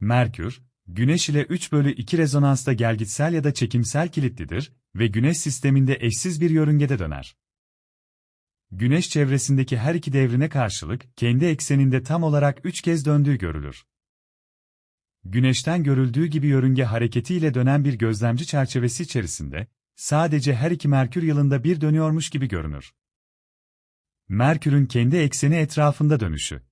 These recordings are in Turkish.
Merkür, Güneş ile 3 bölü 2 rezonansta gelgitsel ya da çekimsel kilitlidir ve Güneş sisteminde eşsiz bir yörüngede döner. Güneş çevresindeki her iki devrine karşılık, kendi ekseninde tam olarak 3 kez döndüğü görülür. Güneşten görüldüğü gibi yörünge hareketiyle dönen bir gözlemci çerçevesi içerisinde, sadece her iki Merkür yılında bir dönüyormuş gibi görünür. Merkür'ün kendi ekseni etrafında dönüşü.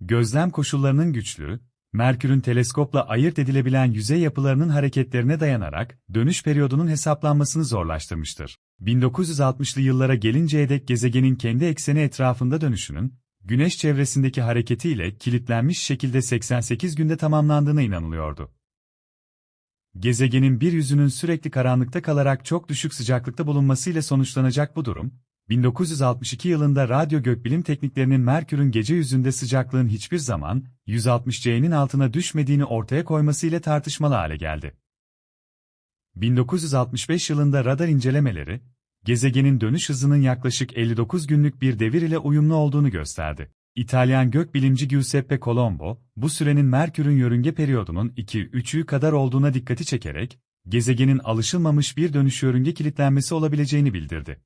Gözlem koşullarının güçlüğü, Merkür'ün teleskopla ayırt edilebilen yüzey yapılarının hareketlerine dayanarak dönüş periyodunun hesaplanmasını zorlaştırmıştır. 1960'lı yıllara gelinceye dek gezegenin kendi ekseni etrafında dönüşünün, Güneş çevresindeki hareketiyle kilitlenmiş şekilde 88 günde tamamlandığına inanılıyordu. Gezegenin bir yüzünün sürekli karanlıkta kalarak çok düşük sıcaklıkta bulunmasıyla sonuçlanacak bu durum, 1962 yılında radyo gökbilim tekniklerinin Merkür'ün gece yüzünde sıcaklığın hiçbir zaman 160C'nin altına düşmediğini ortaya koymasıyla tartışmalı hale geldi. 1965 yılında radar incelemeleri, gezegenin dönüş hızının yaklaşık 59 günlük bir devir ile uyumlu olduğunu gösterdi. İtalyan gökbilimci Giuseppe Colombo, bu sürenin Merkür'ün yörünge periyodunun 2-3'ü kadar olduğuna dikkati çekerek, gezegenin alışılmamış bir dönüş yörünge kilitlenmesi olabileceğini bildirdi.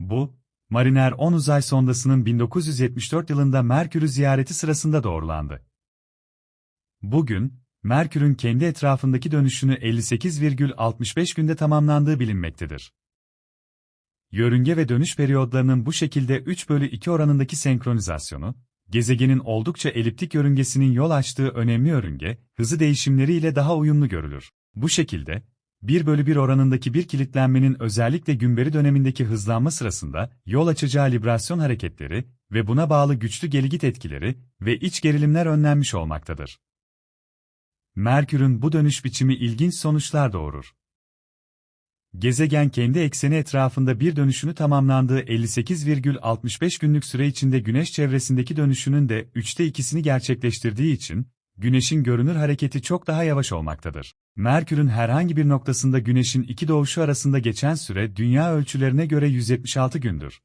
Bu, Mariner 10 uzay sondasının 1974 yılında Merkür'ü ziyareti sırasında doğrulandı. Bugün, Merkür'ün kendi etrafındaki dönüşünü 58,65 günde tamamlandığı bilinmektedir. Yörünge ve dönüş periyodlarının bu şekilde 3 bölü 2 oranındaki senkronizasyonu, gezegenin oldukça eliptik yörüngesinin yol açtığı önemli yörünge, hızı değişimleriyle daha uyumlu görülür. Bu şekilde, 1 bölü 1 oranındaki bir kilitlenmenin özellikle gümberi dönemindeki hızlanma sırasında yol açacağı librasyon hareketleri ve buna bağlı güçlü geligit etkileri ve iç gerilimler önlenmiş olmaktadır. Merkür'ün bu dönüş biçimi ilginç sonuçlar doğurur. Gezegen kendi ekseni etrafında bir dönüşünü tamamlandığı 58,65 günlük süre içinde Güneş çevresindeki dönüşünün de 3'te 2'sini gerçekleştirdiği için, Güneş'in görünür hareketi çok daha yavaş olmaktadır. Merkür'ün herhangi bir noktasında Güneş'in iki doğuşu arasında geçen süre dünya ölçülerine göre 176 gündür.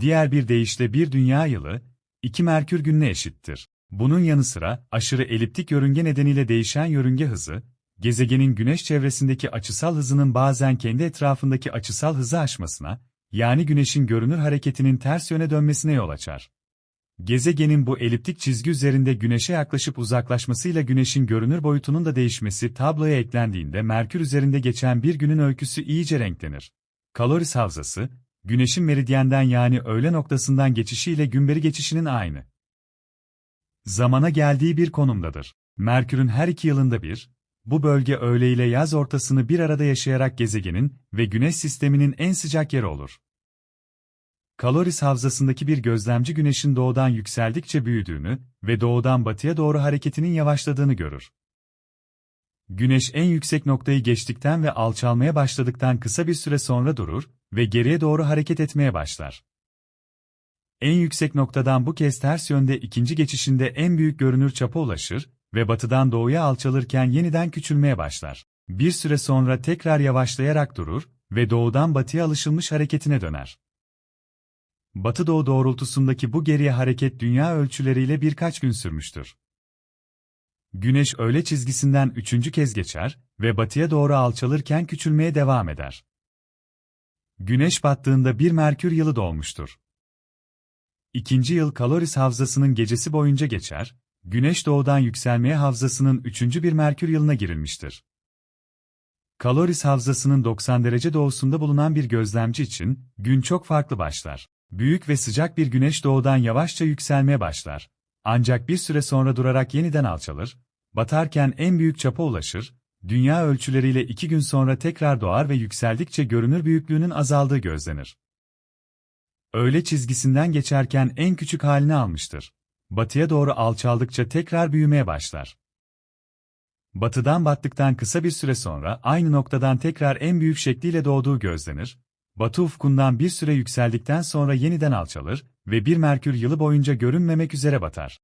Diğer bir deyişle bir dünya yılı, iki Merkür gününe eşittir. Bunun yanı sıra, aşırı eliptik yörünge nedeniyle değişen yörünge hızı, gezegenin güneş çevresindeki açısal hızının bazen kendi etrafındaki açısal hızı aşmasına, yani güneşin görünür hareketinin ters yöne dönmesine yol açar. Gezegenin bu eliptik çizgi üzerinde güneşe yaklaşıp uzaklaşmasıyla güneşin görünür boyutunun da değişmesi tabloya eklendiğinde Merkür üzerinde geçen bir günün öyküsü iyice renklenir. Kaloris havzası, güneşin meridyenden yani öğle noktasından geçişiyle gümberi geçişinin aynı. Zamana geldiği bir konumdadır. Merkür'ün her iki yılında bir, bu bölge öğle ile yaz ortasını bir arada yaşayarak gezegenin ve güneş sisteminin en sıcak yeri olur. Kaloris havzasındaki bir gözlemci güneşin doğudan yükseldikçe büyüdüğünü ve doğudan batıya doğru hareketinin yavaşladığını görür. Güneş en yüksek noktayı geçtikten ve alçalmaya başladıktan kısa bir süre sonra durur ve geriye doğru hareket etmeye başlar. En yüksek noktadan bu kez ters yönde ikinci geçişinde en büyük görünür çapa ulaşır ve batıdan doğuya alçalırken yeniden küçülmeye başlar. Bir süre sonra tekrar yavaşlayarak durur ve doğudan batıya alışılmış hareketine döner. Batı-doğu doğrultusundaki bu geriye hareket dünya ölçüleriyle birkaç gün sürmüştür. Güneş öğle çizgisinden üçüncü kez geçer ve batıya doğru alçalırken küçülmeye devam eder. Güneş battığında bir Merkür yılı dolmuştur. İkinci yıl Kaloris havzasının gecesi boyunca geçer, Güneş doğudan yükselmeye havzasının üçüncü bir Merkür yılına girilmiştir. Kaloris havzasının 90 derece doğusunda bulunan bir gözlemci için, gün çok farklı başlar. Büyük ve sıcak bir güneş doğudan yavaşça yükselmeye başlar. Ancak bir süre sonra durarak yeniden alçalır, batarken en büyük çapa ulaşır, dünya ölçüleriyle iki gün sonra tekrar doğar ve yükseldikçe görünür büyüklüğünün azaldığı gözlenir. Öğle çizgisinden geçerken en küçük halini almıştır. Batıya doğru alçaldıkça tekrar büyümeye başlar. Batıdan battıktan kısa bir süre sonra aynı noktadan tekrar en büyük şekliyle doğduğu gözlenir, Batı ufkundan bir süre yükseldikten sonra yeniden alçalır ve bir Merkür yılı boyunca görünmemek üzere batar.